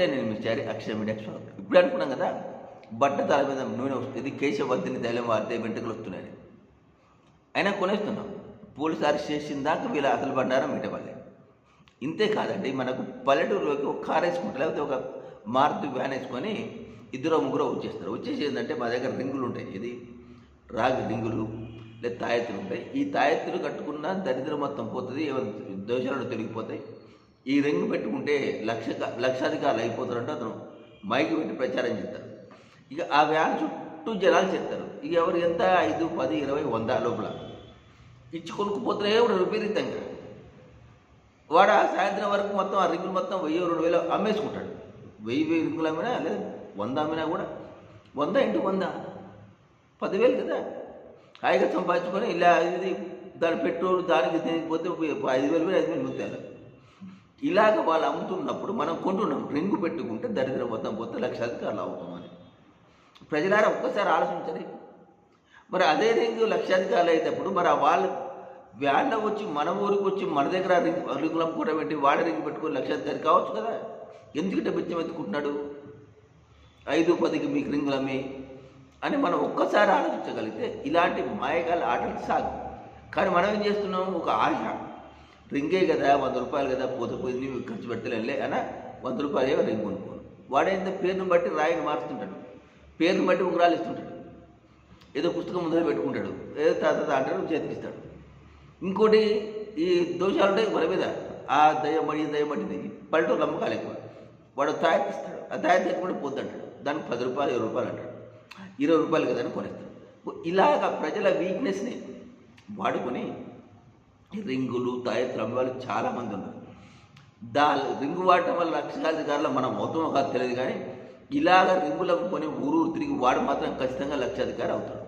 నమస్తే నేను చారి అక్షర మీడియా స్వాగతం ఇప్పుడు అనుకున్నాం కదా బట్ట తల మీద నూనె వస్తుంది కేశవర్ధిని తైలం వాడితే వెంటకలు వస్తున్నాయని అయినా కొనేస్తున్నాం. పోలీసు అరెస్ట్ చేసిన దాకా వీళ్ళ అసలు బండారం మీటవాళ్ళే ఇంతే కాదండి మనకు పల్లెటూరులోకి ఒక కార్ వేసుకుంటే లేకపోతే ఒక మారుతి వ్యాన్ వేసుకొని ఇద్దరు ముగ్గురు వచ్చేస్తారు. వచ్చేసి ఏంటంటే మా దగ్గర రింగులు ఉంటాయి. ఇది రాగి రింగులు లేదా తాయెత్తులు ఉంటాయి. ఈ తాయెత్తులు కట్టుకున్న దరిద్రం మొత్తం పోతుంది ఏమైనా దోషాలు తొలగిపోతాయి. ఈ రింగ్ పెట్టుకుంటే లక్ష లక్షాధికారులు అయిపోతారంటే అతను మైకి పెట్టి ప్రచారం చేస్తారు. ఇక ఆ వ్యాన్ చుట్టూ జనాలు చేస్తారు ఇక ఎవరు ఎంత? ఐదు పది ఇరవై వంద లోపల. ఇచ్చి కొనుక్కుపోతూనే ఉంటారు విపరీతంగా. వాడు ఆ సాయంత్రం వరకు మొత్తం ఆ రింగులు మొత్తం వెయ్యి రెండు వేలు అమ్మేసుకుంటాడు. వెయ్యి వెయ్యి రింగులు అమ్మినా లేదు వంద అమ్మినా కూడా. వంద ఇంటి వంద. పదివేలు కదా. హాయిగా సంపాదించుకొని ఇలా ఇది దాని పెట్రోల్ దానికి దీనికి పోతే ఐదు వేలు వేలు ఐదు వేలు మిగుతారు ఇలాగ వాళ్ళు అమ్ముతున్నప్పుడు మనం కొంటున్నాం రింగు పెట్టుకుంటే దరిద్రం మొత్తం పోతే లక్షాధికారులు అవుతామని ప్రజలారా ఒక్కసారి ఆలోచించండి. మరి అదే రింగు లక్షాధికారులు అయినప్పుడు మరి ఆ వాళ్ళు వ్యాన్లో వచ్చి మన ఊరికి వచ్చి మన దగ్గర రింగ్ రింగులు అమ్ముకోవడం ఏంటి? వాళ్ళ రింగు పెట్టుకుని లక్షాధికారి కావచ్చు కదా? ఎందుకంటే బిచ్చం ఎత్తుకుంటున్నాడు? ఐదు పదికి మీకు రింగులు అమ్మి అని మనం ఒక్కసారి ఆలోచించగలిగితే ఇలాంటి మాయకాల ఆటలు సాగు. కానీ మనం ఏం చేస్తున్నాం? ఒక ఆశ. రింగే కదా వంద రూపాయలు కదా పోతే పోయింది ఖర్చు పెట్టలేనులే అన వంద రూపాయలు రింగ్ కొనుక్కోను. వాడైతే పేరును బట్టి రాయిని మారుస్తుంటాడు పేరును బట్టి ఉంగరాలు ఇస్తుంటాడు. ఏదో పుస్తకం ముందర పెట్టుకుంటాడు. ఏదో తాత అంటాడు చేతికిస్తాడు. ఇంకోటి ఈ దోషాలు ఉంటాయి మన మీద ఆ దయ్యమడి దయ్యమడిది పల్లెటూరు నమ్మకాలు ఎక్కువ. వాడు తాయెత్తిస్తాడు. ఆ తాయెత్తి కూడా పొద్దంటాడు దానికి పది రూపాయలు ఇరవై రూపాయలు అంటాడు. ఇరవై రూపాయలు కదా అని కొనేస్తాడు ఇలాగ ప్రజల వీక్నెస్ని వాడుకొని రింగులు తాయెత్తులు వాళ్ళు చాలామంది ఉన్నారు. దా రింగు వాడటం వల్ల లక్షాధికారులు మనం అవుతామో కాదు తెలియదు కానీ ఇలాగ రింగులకు కొని ఊరు ఊరు తిరిగి వాడు మాత్రం ఖచ్చితంగా లక్షాధికారి అవుతాడు.